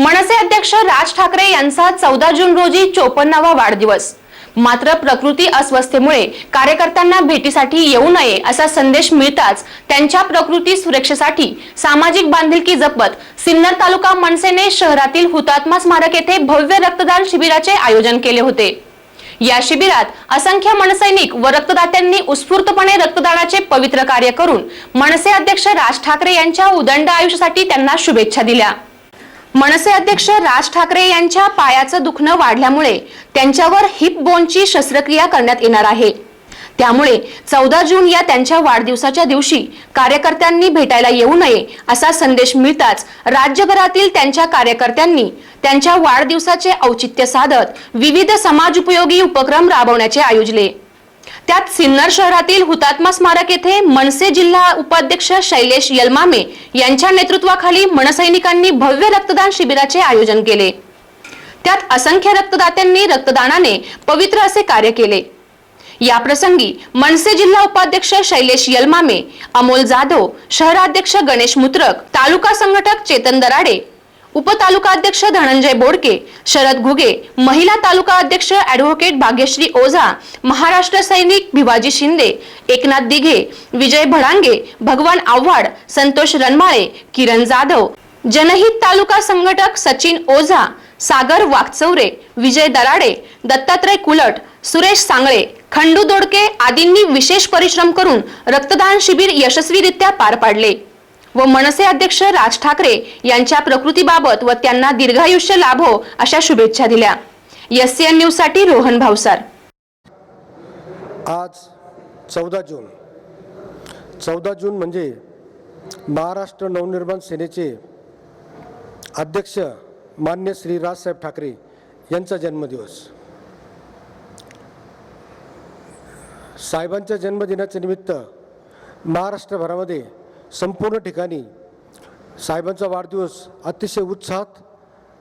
मनसे अध्यक्ष राज ठाकरे यांचा चौदा जून रोजी चोपन्नावा वाढदिवस. मात्र प्रकृती अस्वस्थतेमुळे कार्यकर्त्यांना भेटीसाठी येऊ नये असा संदेश मिळताच त्यांच्या प्रकृती सुरक्षेसाठी सामाजिक बांधिलकी जपत सिन्नर तालुका मनसेने शहरातील हुतात्मा स्मारक येथे भव्य रक्तदान शिबिराचे आयोजन केले होते. या शिबिरात असंख्य मनसैनिक व रक्तदात्यांनी उत्स्फूर्तपणे रक्तदानाचे पवित्र कार्य करून मनसे अध्यक्ष राज ठाकरे यांच्या उदंड आयुष्यासाठी त्यांना शुभेच्छा दिल्या. मनसे अध्यक्ष राज ठाकरे यांच्या पायाचं दुखणं वाढल्यामुळे त्यांच्यावर हिप बोनची शस्त्रक्रिया करण्यात येणार आहे. त्यामुळे चौदा जून या त्यांच्या वाढदिवसाच्या दिवशी कार्यकर्त्यांनी भेटायला येऊ नये असा संदेश मिळताच राज्यभरातील त्यांच्या कार्यकर्त्यांनी त्यांच्या वाढदिवसाचे औचित्य साधत विविध समाजोपयोगी उपक्रम राबवण्याचे आयोजले. त्यात सिन्नर शहरातील हुतात्मा स्मारक येथे मनसे जिल्हा उपाध्यक्ष शैलेश यलमामे यांच्या नेतृत्वाखाली मनसैनिकांनी भव्य रक्तदान शिबिराचे आयोजन केले. त्यात असंख्य रक्तदात्यांनी रक्तदानाने पवित्र असे कार्य केले. या प्रसंगी मनसे जिल्हा उपाध्यक्ष शैलेश यलमामे अमोल जाधव शहराध्यक्ष गणेश मुत्रक तालुका संघटक चेतन दराडे उपतालुकाध्यक्ष धनंजय बोडके शरद घुगे महिला तालुका अध्यक्ष ऍडव्होकेट भाग्यश्री ओझा महाराष्ट्र सैनिक भिवाजी शिंदे एकनाथ दिघे विजय भडांगे भगवान आव्हाड संतोष रनमाळे किरण जाधव जनहित तालुका संघटक सचिन ओझा सागर वाकचौरे विजय दराडे दत्तात्रय कुलट सुरेश सांगळे खंडू दोडके आदींनी विशेष परिश्रम करून रक्तदान शिबिर यशस्वीरित्या पार पाडले. व मनसे अध्यक्ष राज ठाकरे यांच्या प्रकृतीबाबत व त्यांना दीर्घायुष्य लाभो अशा शुभेच्छा दिल्या. एस सी न्यूजसाठी रोहन भावसार आज चौदा जून. चौदा जून म्हणजे महाराष्ट्र नवनिर्माण सेनेचे अध्यक्ष मान्य श्री राजसाहेब ठाकरे यांचा जन्मदिवस. साहेबांच्या जन्मदिनाच्या निमित्त महाराष्ट्रभरामध्ये संपूर्ण ठिकाणी साहेबांचा वाढदिवस अतिशय उत्साहात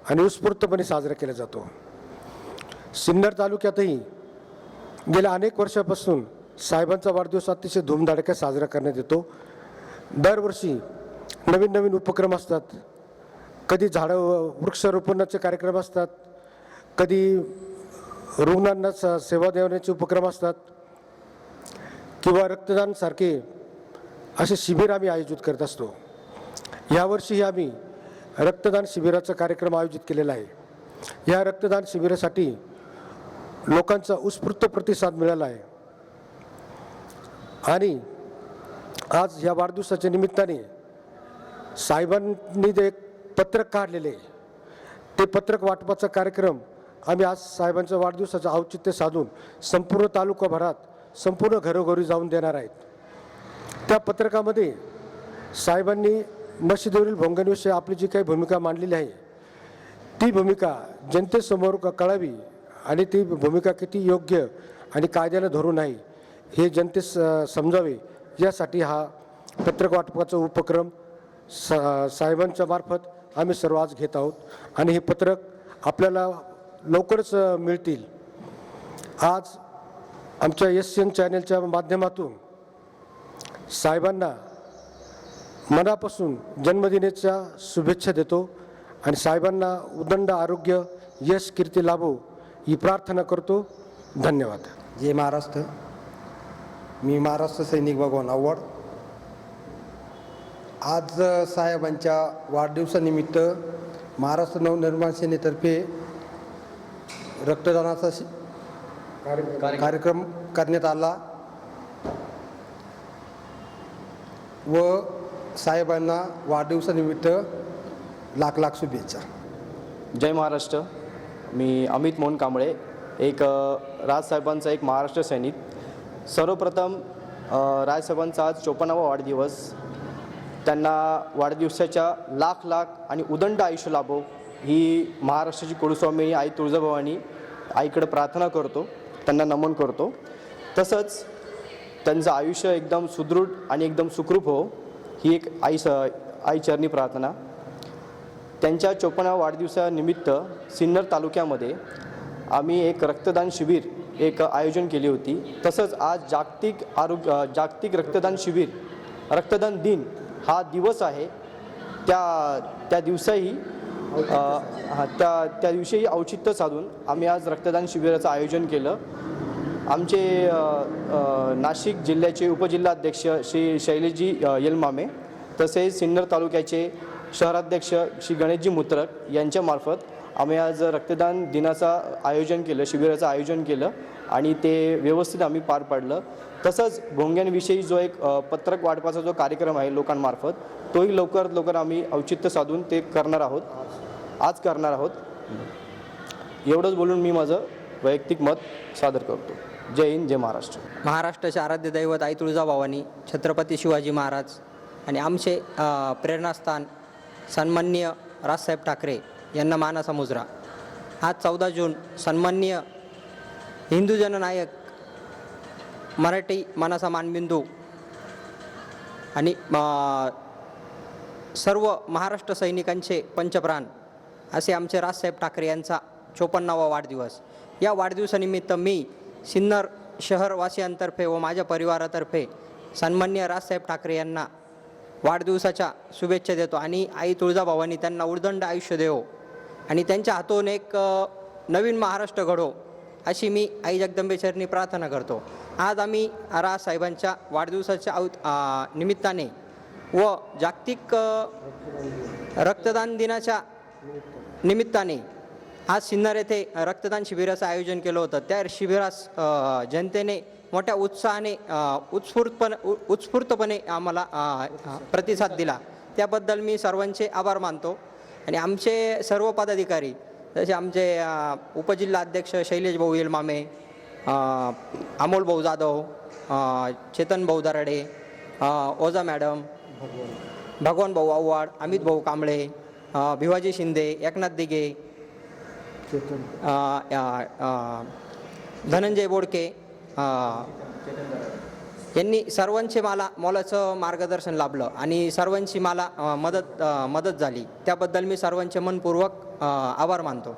आणि उत्स्फूर्तपणे साजरा केला जातो. सिन्नर तालुक्यातही गेल्या अनेक वर्षापासून साहेबांचा वाढदिवस अतिशय धूमधाडक्यात साजरा करण्यात येतो. दरवर्षी नवीन नवीन उपक्रम असतात. कधी झाडं वृक्षारोपणाचे कार्यक्रम असतात. कधी रुग्णांना स सेवा देण्याचे उपक्रम असतात. किंवा रक्तदानसारखे असे शिबिर आम्ही आयोजित करत असतो. यावर्षीही आम्ही रक्तदान शिबिराचा कार्यक्रम आयोजित केलेला आहे. या रक्तदान शिबिरासाठी लोकांचा उत्स्फूर्त प्रतिसाद मिळाला आहे. आणि आज या वाढदिवसाच्या निमित्ताने साहेबांनी जे एक पत्रक काढलेले आहे, ते पत्रक वाटपाचा कार्यक्रम आम्ही आज साहेबांच्या वाढदिवसाचं औचित्य साधून संपूर्ण तालुकाभरात संपूर्ण घरोघरी जाऊन देणार आहेत. त्या पत्रकामध्ये साहेबांनी मशिदीवरील भोंगणविषयी आपली जी काही भूमिका मांडलेली आहे ती भूमिका जनतेसमोर कळावी आणि ती भूमिका किती योग्य आणि कायद्याला धरून आहे हे जनतेस समजावे यासाठी हा पत्रक वाटपाचा उपक्रम सा साहेबांच्या मार्फत आम्ही सर्व आज घेत आहोत आणि हे पत्रक आपल्याला लवकरच मिळतील. आज आमच्या एस एन चॅनलच्या माध्यमातून साहेबांना मनापासून जन्मदिनाच्या शुभेच्छा देतो आणि साहेबांना उदंड आरोग्य यश कीर्ती लाभो ही प्रार्थना करतो. धन्यवाद. जय महाराष्ट्र. मी महाराष्ट्र सैनिक भगवान आव्हाड. आज साहेबांच्या वाढदिवसानिमित्त महाराष्ट्र नवनिर्माण सेनेतर्फे रक्तदानाचा कार्यक्रम करण्यात आला. व साहेबांना वाढदिवसानिमित्त लाख लाख शुभेच्छा. जय महाराष्ट्र. मी अमित मोहन कांबळे एक राजसाहेबांचा एक महाराष्ट्र सैनिक. सर्वप्रथम राजसाहेबांचा आज चोपन्नावा वाढदिवस. त्यांना वाढदिवसाच्या लाख लाख आणि उदंड आयुष्य लाभो ही महाराष्ट्राची कुलस्वामिनी आई तुळजाभवानी आईकडे प्रार्थना करतो त्यांना नमन करतो. तसंच त्यांचं आयुष्य एकदम सुदृढ आणि एकदम सुखरूप हो ही एक आई स आईचरणी प्रार्थना. त्यांच्या चोपन्ना वाढदिवसानिमित्त सिन्नर तालुक्यामध्ये आम्ही एक रक्तदान शिबिर एक आयोजन केली होती. तसंच आज जागतिक आरोग्य जागतिक रक्तदान शिबिर रक्तदान दिन हा दिवस आहे. त्या त्या दिवसाही त्या त्या दिवशीही औचित्य साधून आम्ही आज रक्तदान शिबिराचं आयोजन केलं. आमचे नाशिक जिल्ह्याचे उपजिल्हाध्यक्ष श्री शैलेशजी यलमामे येलमामे तसेच सिन्नर तालुक्याचे शहराध्यक्ष श्री गणेशजी मुत्रक यांच्यामार्फत आम्ही आज रक्तदान दिनाचं आयोजन केलं शिबिराचं आयोजन केलं आणि ते व्यवस्थित आम्ही पार पाडलं. तसंच भोंग्यांविषयी जो एक पत्रक वाटपाचा जो कार्यक्रम आहे लोकांमार्फत तोही लवकरात लवकर आम्ही औचित्य साधून ते करणार आहोत. आज करणार आहोत. एवढंच बोलून मी माझं वैयक्तिक मत सादर करतो. जय हिंद जय महाराष्ट्र. महाराष्ट्राचे आराध्य दैवत आई तुळजाभवानी छत्रपती शिवाजी महाराज आणि आमचे प्रेरणास्थान सन्माननीय राजसाहेब ठाकरे यांना मानाचा मुजरा. आज चौदा जून सन्माननीय हिंदू जननायक मराठी मानाचा मानबिंदू आणि सर्व महाराष्ट्र सैनिकांचे पंचप्राण असे आमचे राजसाहेब ठाकरे यांचा चोपन्नावा वाढदिवस. या वाढदिवसानिमित्त मी सिन्नर शहरवासियांतर्फे व माझ्या परिवारातर्फे सन्मान्य राजसाहेब ठाकरे यांना वाढदिवसाच्या शुभेच्छा देतो आणि आई तुळजाभवानी त्यांना उर्दंड आयुष्य देवो आणि त्यांच्या हातून एक नवीन महाराष्ट्र घडो अशी मी आई जगदंबेश्वरनी प्रार्थना करतो. आज आम्ही राजसाहेबांच्या वाढदिवसाच्या औ निमित्ताने व जागतिक रक्तदान दिनाच्या निमित्ताने आज सिन्नर येथे रक्तदान शिबिराचं आयोजन केलं होतं. त्या शिबिरास जनतेने मोठ्या उत्साहाने उत्स्फूर्तपणे उ- उत्स्फूर्तपणे आम्हाला प्रतिसाद दिला. त्याबद्दल मी सर्वांचे आभार मानतो. आणि आमचे सर्व पदाधिकारी जसे आमचे उपजिल्हा अध्यक्ष शैलेश भाऊ येलमामे अमोल भाऊ जाधव चेतन भाऊ दराडे ओझा मॅडम भगवान. भाऊ आव्हाड अमित भाऊ कांबळे भिवाजी शिंदे एकनाथ दिघे धनंजय बोडके यांनी सर्वांचे मला मोलाचं मार्गदर्शन लाभलं आणि सर्वांची मला मदत मदत झाली. त्याबद्दल मी सर्वांचे मनपूर्वक आभार मानतो.